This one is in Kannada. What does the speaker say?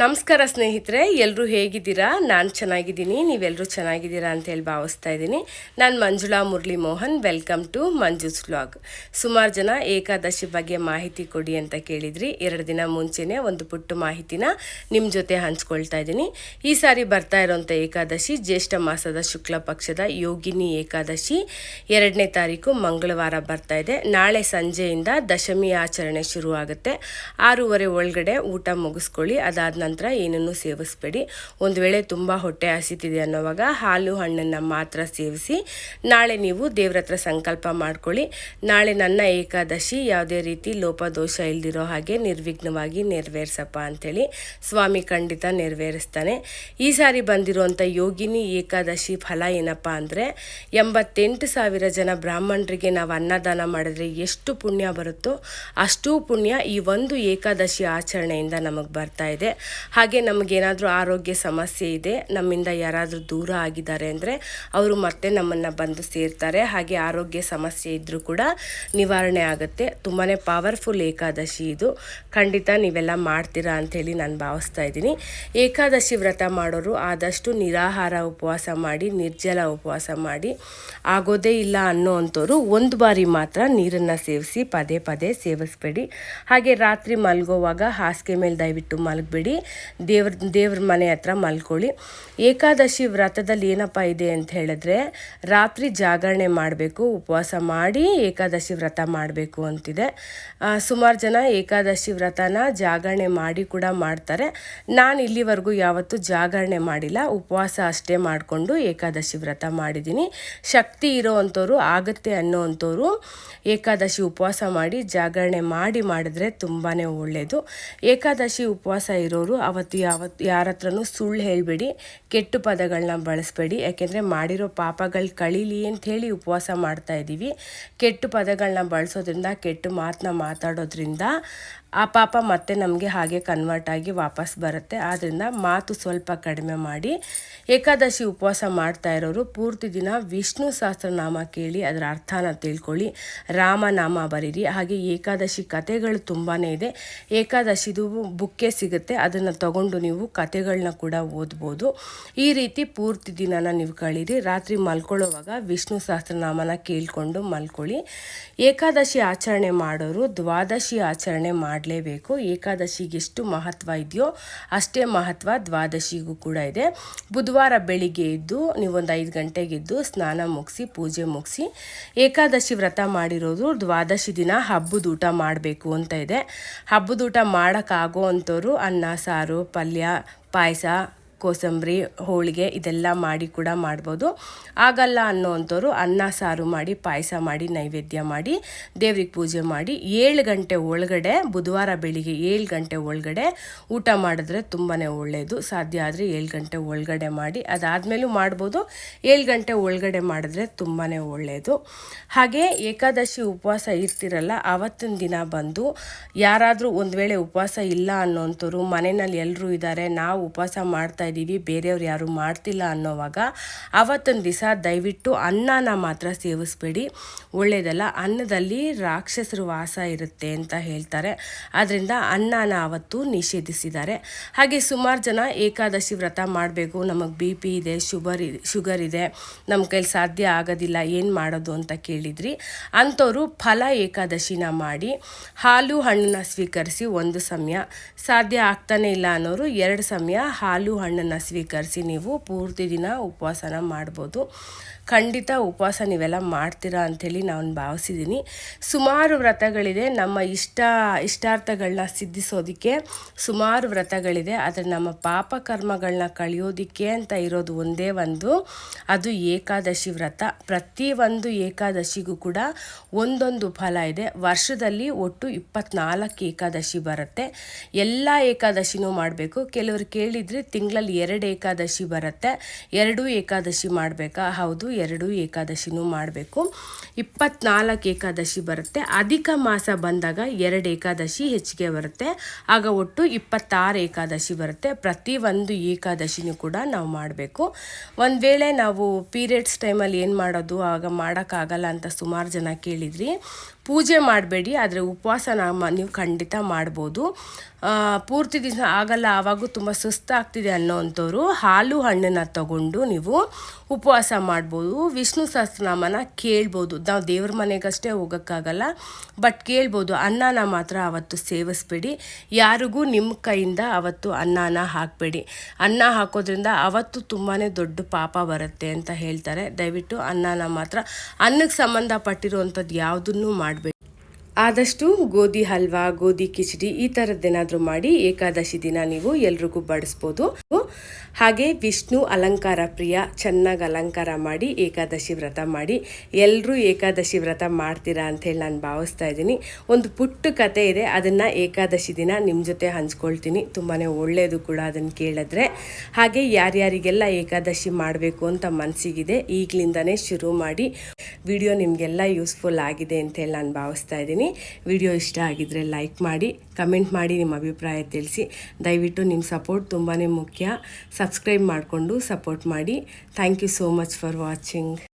ನಮಸ್ಕಾರ ಸ್ನೇಹಿತರೆ ಎಲ್ಲರೂ ಹೇಗಿದ್ದೀರಾ? ನಾನು ಚೆನ್ನಾಗಿದ್ದೀನಿ ನೀವೆಲ್ಲರೂ ಚೆನ್ನಾಗಿದ್ದೀರಾ ಅಂತ ಹೇಳಿ ಭಾವಿಸ್ತಾ ಇದ್ದೀನಿ. ನಾನು Manjula Murali Mohan welcome to Manju's vlog ಸುಮಾರು ಜನ ಏಕಾದಶಿ ಬಗ್ಗೆ ಮಾಹಿತಿ ಕೊಡಿ ಅಂತ ಕೇಳಿದ್ರಿ. ಎರಡು ದಿನ ಮುಂಚೆನೇ ಒಂದು ಪುಟ್ಟ ಮಾಹಿತಿನ ನಿಮ್ಮ ಜೊತೆ ಹಂಚ್ಕೊಳ್ತಾ ಇದ್ದೀನಿ. ಈ ಸಾರಿ ಬರ್ತಾ ಇರೋಂಥ ಏಕಾದಶಿ, ಜ್ಯೇಷ್ಠ ಮಾಸದ ಶುಕ್ಲ ಪಕ್ಷದ ಯೋಗಿನಿ ಏಕಾದಶಿ ಎರಡನೇ ತಾರೀಕು ಮಂಗಳವಾರ ಬರ್ತಾ ಇದೆ. ನಾಳೆ ಸಂಜೆಯಿಂದ ದಶಮಿ ಆಚರಣೆ ಶುರುವಾಗುತ್ತೆ. ಆರೂವರೆ ಒಳಗಡೆ ಊಟ ಮುಗಿಸ್ಕೊಳ್ಳಿ. ಅದಾದ ನಂತರ ಏನನ್ನು ಸೇವಿಸಬೇಡಿ. ಒಂದು ವೇಳೆ ತುಂಬ ಹೊಟ್ಟೆ ಹಸಿತಿದೆ ಅನ್ನೋವಾಗ ಹಾಲು ಹಣ್ಣನ್ನು ಮಾತ್ರ ಸೇವಿಸಿ, ನಾಳೆ ನೀವು ದೇವ್ರ ಸಂಕಲ್ಪ ಮಾಡ್ಕೊಳ್ಳಿ. ನಾಳೆ ನನ್ನ ಏಕಾದಶಿ, ಯಾವುದೇ ರೀತಿ ಲೋಪದೋಷ ಇಲ್ದಿರೋ ಹಾಗೆ ನಿರ್ವಿಘ್ನವಾಗಿ ನೆರವೇರಿಸಪ್ಪ ಅಂಥೇಳಿ ಸ್ವಾಮಿ ಖಂಡಿತ ನೆರವೇರಿಸ್ತಾನೆ. ಈ ಸಾರಿ ಬಂದಿರುವಂಥ ಯೋಗಿನಿ ಏಕಾದಶಿ ಫಲ ಏನಪ್ಪ ಅಂದರೆ, ಎಂಬತ್ತೆಂಟು ಸಾವಿರ ಜನ ಬ್ರಾಹ್ಮಣರಿಗೆ ನಾವು ಅನ್ನದಾನ ಮಾಡಿದ್ರೆ ಎಷ್ಟು ಪುಣ್ಯ ಬರುತ್ತೋ ಅಷ್ಟೂ ಪುಣ್ಯ ಈ ಒಂದು ಏಕಾದಶಿ ಆಚರಣೆಯಿಂದ ನಮಗೆ ಬರ್ತಾ ಇದೆ. ಹಾಗೆ ನಮಗೇನಾದರೂ ಆರೋಗ್ಯ ಸಮಸ್ಯೆ ಇದೆ, ನಮ್ಮಿಂದ ಯಾರಾದರೂ ದೂರ ಆಗಿದ್ದಾರೆ ಅಂದರೆ ಅವರು ಮತ್ತೆ ನಮ್ಮನ್ನು ಬಂದು ಸೇರ್ತಾರೆ. ಹಾಗೆ ಆರೋಗ್ಯ ಸಮಸ್ಯೆ ಇದ್ದರೂ ಕೂಡ ನಿವಾರಣೆ ಆಗುತ್ತೆ. ತುಂಬಾ ಪವರ್ಫುಲ್ ಏಕಾದಶಿ ಇದು. ಖಂಡಿತ ನೀವೆಲ್ಲ ಮಾಡ್ತೀರಾ ಅಂಥೇಳಿ ನಾನು ಭಾವಿಸ್ತಾ ಇದ್ದೀನಿ. ಏಕಾದಶಿ ವ್ರತ ಮಾಡೋರು ಆದಷ್ಟು ನಿರಾಹಾರ ಉಪವಾಸ ಮಾಡಿ, ನಿರ್ಜಲ ಉಪವಾಸ ಮಾಡಿ, ಆಗೋದೇ ಇಲ್ಲ ಅನ್ನೋ ಅಂಥವ್ರು ಒಂದು ಬಾರಿ ಮಾತ್ರ ನೀರನ್ನು ಸೇವಿಸಿ ಪದೇ ಪದೇ ಸೇವಿಸ್ಬೇಡಿ. ಹಾಗೆ ರಾತ್ರಿ ಮಲಗೋವಾಗ ಹಾಸಿಗೆ ಮೇಲೆ ದಯವಿಟ್ಟು ಮಲಗಬೇಡಿ. ದೇವ್ರ ದೇವ್ರ ಮನೆ ಹತ್ರ ಮಲ್ಕೊಳ್ಳಿ. ಏಕಾದಶಿ ವ್ರತದಲ್ಲಿ ಏನಪ್ಪ ಇದೆ ಅಂತ ಹೇಳಿದ್ರೆ, ರಾತ್ರಿ ಜಾಗರಣೆ ಮಾಡಬೇಕು, ಉಪವಾಸ ಮಾಡಿ ಏಕಾದಶಿ ವ್ರತ ಮಾಡಬೇಕು ಅಂತಿದೆ. ಸುಮಾರು ಜನ ಏಕಾದಶಿ ವ್ರತನ ಜಾಗರಣೆ ಮಾಡಿ ಕೂಡ ಮಾಡ್ತಾರೆ. ನಾನು ಇಲ್ಲಿವರೆಗೂ ಯಾವತ್ತೂ ಜಾಗರಣೆ ಮಾಡಿಲ್ಲ, ಉಪವಾಸ ಅಷ್ಟೇ ಮಾಡಿಕೊಂಡು ಏಕಾದಶಿ ವ್ರತ ಮಾಡಿದ್ದೀನಿ. ಶಕ್ತಿ ಇರೋ ಅಂಥವ್ರು ಆಗುತ್ತೆ ಅನ್ನೋ ಏಕಾದಶಿ ಉಪವಾಸ ಮಾಡಿ ಜಾಗರಣೆ ಮಾಡಿ ಮಾಡಿದ್ರೆ ತುಂಬಾ ಒಳ್ಳೆಯದು ಏಕಾದಶಿ ಉಪವಾಸ ಇರೋರು ಅವತ್ತು ಯಾವತ್ತು ಯಾರ ಹತ್ರನೂ ಸುಳ್ಳು ಹೇಳಬೇಡಿ, ಕೆಟ್ಟು ಪದಗಳನ್ನ ಬಳಸಬೇಡಿ. ಯಾಕೆಂದರೆ ಮಾಡಿರೋ ಪಾಪಗಳು ಕಳೀಲಿ ಹೇಳಿ ಉಪವಾಸ ಮಾಡ್ತಾ ಇದ್ದೀವಿ ಕೆಟ್ಟು ಪದಗಳನ್ನ ಬಳಸೋದ್ರಿಂದ, ಕೆಟ್ಟ ಮಾತನ್ನ ಮಾತಾಡೋದ್ರಿಂದ ಆ ಪಾಪ ಮತ್ತೆ ನಮಗೆ ಹಾಗೆ ಕನ್ವರ್ಟ್ ಆಗಿ ವಾಪಸ್ ಬರುತ್ತೆ. ಆದ್ದರಿಂದ ಮಾತು ಸ್ವಲ್ಪ ಕಡಿಮೆ ಮಾಡಿ. ಏಕಾದಶಿ ಉಪವಾಸ ಮಾಡ್ತಾ ಇರೋರು ಪೂರ್ತಿ ದಿನ ವಿಷ್ಣು ಸಹಸ್ರನಾಮ ಕೇಳಿ ಅದರ ಅರ್ಥನ ತಿಳ್ಕೊಳ್ಳಿ. ರಾಮನಾಮ ಬರೀರಿ. ಹಾಗೆ ಏಕಾದಶಿ ಕಥೆಗಳು ತುಂಬಾ ಇದೆ. ಏಕಾದಶಿದು ಬುಕ್ಕೆ ಸಿಗುತ್ತೆ. ಅದನ್ನು ತಗೊಂಡು ನೀವು ಕತೆಗಳನ್ನ ಕೂಡ ಓದ್ಬೋದು. ಈ ರೀತಿ ಪೂರ್ತಿ ದಿನನ ನೀವು ಕಳೀರಿ. ರಾತ್ರಿ ಮಲ್ಕೊಳ್ಳೋವಾಗ ವಿಷ್ಣು ಸಹಸ್ರನಾಮನ ಕೇಳಿಕೊಂಡು ಮಲ್ಕೊಳ್ಳಿ. ಏಕಾದಶಿ ಆಚರಣೆ ಮಾಡೋರು ದ್ವಾದಶಿ ಆಚರಣೆ ಮಾಡಲೇಬೇಕು. ಏಕಾದಶಿಗೆ ಎಷ್ಟು ಮಹತ್ವ ಇದೆಯೋ ಅಷ್ಟೇ ಮಹತ್ವ ದ್ವಾದಶಿಗೂ ಕೂಡ ಇದೆ. ಬುಧವಾರ ಬೆಳಿಗ್ಗೆ ಎದ್ದು ನೀವೊಂದು ಐದು ಗಂಟೆಗೆ ಎದ್ದು ಸ್ನಾನ ಮುಗಿಸಿ, ಪೂಜೆ ಮುಗಿಸಿ ಏಕಾದಶಿ ವ್ರತ ಮಾಡಿರೋದು ದ್ವಾದಶಿ ದಿನ. ಹಬ್ಬದ ಊಟ ಮಾಡಬೇಕು ಅಂತ ಇದೆ. ಹಬ್ಬದ ಊಟ ಮಾಡೋಕ್ಕಾಗೋ ಅಂಥವ್ರು ಅನ್ನ, ಸಾರು, ಪಲ್ಯ, ಪಾಯಸ ಕೋಸಂಬರಿ, ಹೋಳಿಗೆ ಇದೆಲ್ಲ ಮಾಡಿ ಕೂಡ ಮಾಡ್ಬೋದು. ಆಗಲ್ಲ ಅನ್ನೋವಂಥವ್ರು ಅನ್ನ, ಸಾರು ಮಾಡಿ, ಪಾಯಸ ಮಾಡಿ, ನೈವೇದ್ಯ ಮಾಡಿ, ದೇವ್ರಿಗೆ ಪೂಜೆ ಮಾಡಿ, ಏಳು ಗಂಟೆ ಒಳಗಡೆ, ಬುಧವಾರ ಬೆಳಿಗ್ಗೆ ಏಳು ಗಂಟೆ ಒಳಗಡೆ ಊಟ ಮಾಡಿದ್ರೆ ತುಂಬಾ ಒಳ್ಳೆಯದು ಸಾಧ್ಯ ಆದರೆ ಏಳು ಗಂಟೆ ಒಳಗಡೆ ಮಾಡಿ, ಅದಾದಮೇಲೂ ಮಾಡ್ಬೋದು. ಏಳು ಗಂಟೆ ಒಳಗಡೆ ಮಾಡಿದ್ರೆ ತುಂಬಾ ಒಳ್ಳೆಯದು ಹಾಗೆ ಏಕಾದಶಿ ಉಪವಾಸ ಇರ್ತಿರಲ್ಲ, ಆವತ್ತಿನ ದಿನ ಬಂದು ಯಾರಾದರೂ ಒಂದು ವೇಳೆ ಉಪವಾಸ ಇಲ್ಲ ಅನ್ನೋಂಥವ್ರು ಮನೆಯಲ್ಲಿ ಎಲ್ಲರೂ ಇದ್ದಾರೆ, ನಾವು ಉಪವಾಸ ಮಾಡ್ತಾ ಇದ್ದೀವಿ ಬೇರೆಯವ್ರು ಯಾರು ಮಾಡ್ತಿಲ್ಲ ಅನ್ನೋವಾಗ ಆವತ್ತೊಂದು ದಿವಸ ದಯವಿಟ್ಟು ಅನ್ನನ ಮಾತ್ರ ಸೇವಿಸ್ಬೇಡಿ. ಒಳ್ಳೆಯದಲ್ಲ ಅನ್ನದಲ್ಲಿ ರಾಕ್ಷಸರು ವಾಸ ಇರುತ್ತೆ ಅಂತ ಹೇಳ್ತಾರೆ. ಆದ್ದರಿಂದ ಅನ್ನನ ಆವತ್ತು ನಿಷೇಧಿಸಿದ್ದಾರೆ. ಹಾಗೆ ಸುಮಾರು ಜನ ಏಕಾದಶಿ ವ್ರತ ಮಾಡಬೇಕು. ನಮಗೆ ಬಿ ಪಿ ಇದೆ ಶುಗರ್ ಇದೆ ಶುಗರ್ ಇದೆ ನಮ್ಮ ಕೈಲಿ ಸಾಧ್ಯ ಆಗೋದಿಲ್ಲ, ಏನು ಮಾಡೋದು ಅಂತ ಕೇಳಿದ್ರಿ. ಅಂಥವರು ಫಲ ಏಕಾದಶಿನ ಮಾಡಿ ಹಾಲು ಹಣ್ಣನ್ನ ಸ್ವೀಕರಿಸಿ ಒಂದು ಸಮಯ. ಸಾಧ್ಯ ಆಗ್ತಾನೆ ಇಲ್ಲ ಅನ್ನೋರು ಎರಡು ಸಮಯ ಹಾಲು ಹಣ್ಣನ್ನು ಸ್ವೀಕರಿಸಿ ನೀವು ಪೂರ್ತಿ ದಿನ ಉಪವಾಸನ ಮಾಡ್ಬೋದು. ಖಂಡಿತ ಉಪವಾಸ ನೀವೆಲ್ಲ ಮಾಡ್ತೀರಾ ಅಂಥೇಳಿ ನಾನು ಭಾವಿಸಿದ್ದೀನಿ. ಸುಮಾರು ವ್ರತಗಳಿದೆ. ನಮ್ಮ ಇಷ್ಟ ಇಷ್ಟಾರ್ಥಗಳನ್ನ ಸಿದ್ಧಿಸೋದಕ್ಕೆ ಸುಮಾರು ವ್ರತಗಳಿದೆ. ಆದರೆ ನಮ್ಮ ಪಾಪ ಕರ್ಮಗಳನ್ನ ಕಳೆಯೋದಕ್ಕೆ ಅಂತ ಇರೋದು ಒಂದೇ ಒಂದು, ಅದು ಏಕಾದಶಿ ವ್ರತ. ಪ್ರತಿಯೊಂದು ಏಕಾದಶಿಗೂ ಕೂಡ ಒಂದೊಂದು ಫಲ ಇದೆ. ವರ್ಷದಲ್ಲಿ ಒಟ್ಟು ಇಪ್ಪತ್ನಾಲ್ಕು ಏಕಾದಶಿ ಬರುತ್ತೆ. ಎಲ್ಲ ಏಕಾದಶಿನೂ ಮಾಡಬೇಕು. ಕೆಲವರು ಕೇಳಿದರೆ ತಿಂಗಳಲ್ಲಿ ಎರಡು ಏಕಾದಶಿ ಬರುತ್ತೆ. ಎರಡೂ ಏಕಾದಶಿ ಮಾಡಬೇಕಾ? ಹೌದು, ಎರಡೂ ಏಕಾದಶಿನೂ ಮಾಡಬೇಕು. ಇಪ್ಪತ್ನಾಲ್ಕು ಏಕಾದಶಿ ಬರುತ್ತೆ. ಅಧಿಕ ಮಾಸ ಬಂದಾಗ ಎರಡು ಏಕಾದಶಿ ಹೆಚ್ಚಿಗೆ ಬರುತ್ತೆ. ಆಗ ಒಟ್ಟು ಇಪ್ಪತ್ತಾರು ಏಕಾದಶಿ ಬರುತ್ತೆ. ಪ್ರತಿ ಒಂದು ಏಕಾದಶಿನೂ ಕೂಡ ನಾವು ಮಾಡಬೇಕು. ಒಂದು ವೇಳೆ ನಾವು ಪೀರಿಯಡ್ಸ್ ಟೈಮಲ್ಲಿ ಏನು ಮಾಡೋದು? ಆಗ ಮಾಡೋಕ್ಕಾಗಲ್ಲ ಅಂತ ಸುಮಾರು ಜನ ಕೇಳಿದ್ರಿ. ಪೂಜೆ ಮಾಡಬೇಡಿ, ಆದರೆ ಉಪವಾಸನ ನೀವು ಖಂಡಿತ ಮಾಡ್ಬೋದು. ಪೂರ್ತಿ ದಿವಸ ಆಗಲ್ಲ, ಆವಾಗೂ ತುಂಬ ಸುಸ್ತಾಗ್ತಿದೆ ಅನ್ನೋವಂಥವ್ರು ಹಾಲು ಹಣ್ಣನ್ನು ತಗೊಂಡು ನೀವು ಉಪವಾಸ ಮಾಡ್ಬೋದು. ವಿಷ್ಣು ಸಹಸ್ರನಾಮನ ಕೇಳ್ಬೋದು. ನಾವು ದೇವ್ರ ಮನೆಗಷ್ಟೇ ಹೋಗೋಕ್ಕಾಗಲ್ಲ, ಬಟ್ ಕೇಳ್ಬೋದು, ಅನ್ನನ ಮಾತ್ರ ಅವತ್ತು ಸೇವಿಸ್ಬೇಡಿ. ಯಾರಿಗೂ ನಿಮ್ಮ ಕೈಯಿಂದ ಅವತ್ತು ಅನ್ನನ ಹಾಕಬೇಡಿ. ಅನ್ನ ಹಾಕೋದ್ರಿಂದ ಅವತ್ತು ತುಂಬಾ ದೊಡ್ಡ ಪಾಪ ಬರುತ್ತೆ ಅಂತ ಹೇಳ್ತಾರೆ. ದಯವಿಟ್ಟು ಅನ್ನನ ಮಾತ್ರ, ಅನ್ನಕ್ಕೆ ಸಂಬಂಧಪಟ್ಟಿರುವಂಥದ್ದು ಯಾವುದನ್ನು ಮಾಡಬೇಡಿ ಆದಷ್ಟು ಗೋಧಿ ಹಲ್ವಾ, ಗೋಧಿ ಕಿಚಡಿ ಈ ಥರದ್ದೇನಾದರೂ ಮಾಡಿ ಏಕಾದಶಿ ದಿನ ನೀವು ಎಲ್ರಿಗೂ ಬಡಿಸ್ಬೋದು. ಹಾಗೆ ವಿಷ್ಣು ಅಲಂಕಾರ ಪ್ರಿಯ, ಚೆನ್ನಾಗಿ ಅಲಂಕಾರ ಮಾಡಿ ಏಕಾದಶಿ ವ್ರತ ಮಾಡಿ ಎಲ್ಲರೂ ಏಕಾದಶಿ ವ್ರತ ಮಾಡ್ತೀರಾ ಅಂಥೇಳಿ ನಾನು ಭಾವಿಸ್ತಾ ಇದ್ದೀನಿ. ಒಂದು ಪುಟ್ಟ ಕತೆ ಇದೆ, ಅದನ್ನು ಏಕಾದಶಿ ದಿನ ನಿಮ್ಮ ಜೊತೆ ಹಂಚ್ಕೊಳ್ತೀನಿ. ತುಂಬಾ ಒಳ್ಳೆಯದು ಕೂಡ ಅದನ್ನು ಕೇಳಿದ್ರೆ. ಹಾಗೆ ಯಾರ್ಯಾರಿಗೆಲ್ಲ ಏಕಾದಶಿ ಮಾಡಬೇಕು ಅಂತ ಮನಸ್ಸಿಗಿದೆ ಈಗಲಿಂದನೇ ಶುರು ಮಾಡಿ. ವಿಡಿಯೋ ನಿಮಗೆಲ್ಲ ಯೂಸ್ಫುಲ್ ಆಗಿದೆ ಅಂತ ಹೇಳಿ ನಾನು ಭಾವಿಸ್ತಾ ಇದ್ದೀನಿ. ವಿಡಿಯೋ ಇಷ್ಟ ಆಗಿದ್ರೆ ಲೈಕ್ ಮಾಡಿ, ಕಮೆಂಟ್ ಮಾಡಿ, ನಿಮ್ಮ ಅಭಿಪ್ರಾಯ ತಿಳಿಸಿ. ದಯವಿಟ್ಟು ನಿಮ್ಮ ಸಪೋರ್ಟ್ ತುಂಬಾ ಮುಖ್ಯ. ಸಬ್ಸ್ಕ್ರೈಬ್ ಮಾಡಿಕೊಂಡು ಸಪೋರ್ಟ್ ಮಾಡಿ. Thank you so much for watching.